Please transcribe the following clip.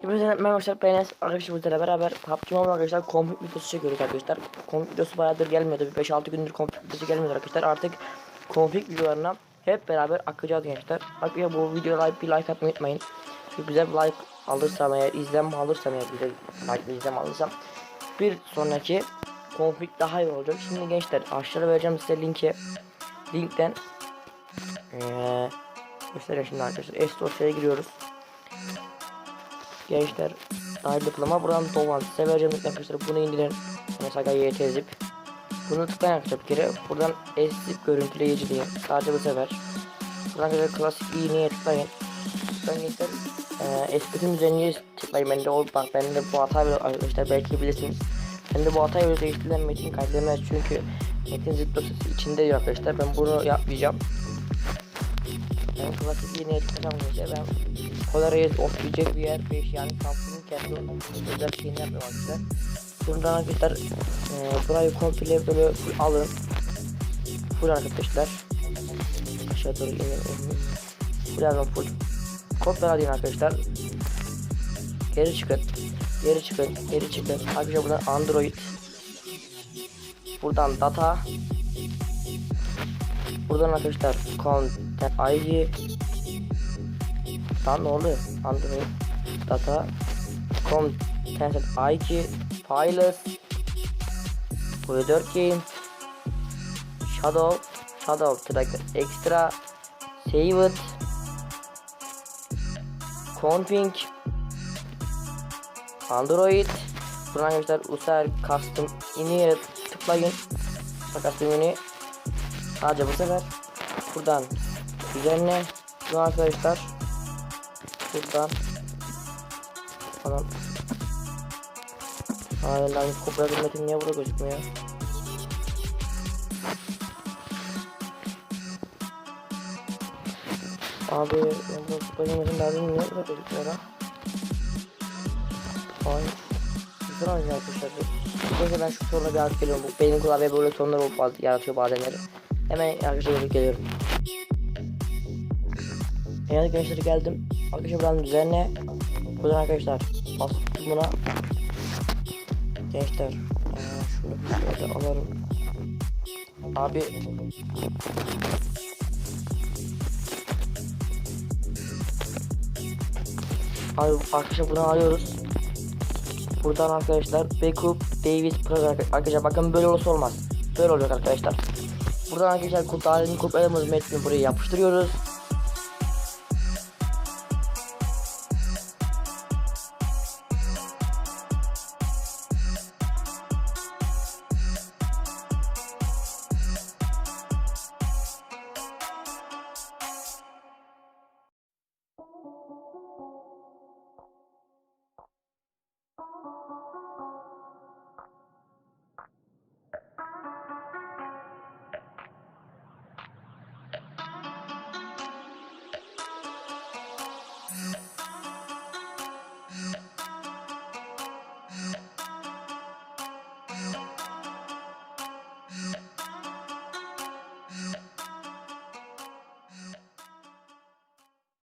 Hepinize merhaba arkadaşlar ben Enes. Arkadaşlar bizlerle beraber PUBG Mobile arkadaşlar konfig videosu çekiyoruz arkadaşlar. Konfig videosu bayağıdır gelmiyordu bir 5-6 gündür konfig videosu gelmiyordu arkadaşlar. Artık konfig videolarına hep beraber akacağız gençler. Arkadaşlar bu videoya bir like atmayı unutmayın. Çünkü güzel bir like alırsam eğer izlenme alırsam eğer güzel like izlenme alırsam Bir sonraki konfig daha iyi olacak. Şimdi gençler aşağıda vereceğim size linki. Linkten ee, Göstereyim şimdi arkadaşlar. S-Dosya'ya giriyoruz Gençler dahil tıklama buradan dolan vereceğim arkadaşlar bunu indirin mesela YT zip bunu tıklayın arkadaşlar bir kere buradan S zip görüntüleyici diye. Sadece bu sefer. Buradan arkadaşlar klasik iğneye tıklayın? Ben gençler e, espetin üzerine tıklayın? Ben de o bak ben de bu hatayı arkadaşlar belki bilirsiniz ben de bu hatayı değiştirilen için kaydedemez çünkü metin zip dosyası içinde diyor arkadaşlar ben bunu yapmayacağım ben klasik iğneye tıklayacağım gençler ben Polaroid okuyacak bir yer yani Samsung'un kendi özel şeyini yapıyor arkadaşlar. Buradan arkadaşlar e, burayı komple böyle alın. Full arkadaşlar. Aşağı doğru inelim. Birazdan full. Kopya alayım arkadaşlar. Geri çıkın. Geri çıkın. Geri çıkın. Arkadaşlar buradan Android. Buradan data. Buradan arkadaşlar content ID Lan ne oluyor? Android data content IQ files. Predator game shadow. Shadow tracker extra. Save it. Config. Android. Buradan arkadaşlar user custom ini tıklayın. Custom ini sadece bu sefer. Buradan üzerine. Bu arkadaşlar. Buradan. Falan Hayır lan kopya bilmedim niye burada gözükmüyor? Abi ben bu kopya bilmedim derdim niye burada gözükmüyor lan? Hayır Güzel oynuyor arkadaşlar. Neyse ben şu soruna bir artık geliyorum bu benim klavye böyle sorunlar yaratıyor bazenleri Hemen arkadaşlar gelip geliyorum Evet gençler geldim. Arkadaşlar buranın üzerine buradan arkadaşlar basıp buna gençler şunu şöyle alalım. Abi Abi arkadaşlar buradan alıyoruz. Buradan arkadaşlar Backup Davis Pro arkadaşlar bakın böyle olursa olmaz. Böyle olacak arkadaşlar. Buradan arkadaşlar kurtarın kopyaladığımız metni buraya yapıştırıyoruz.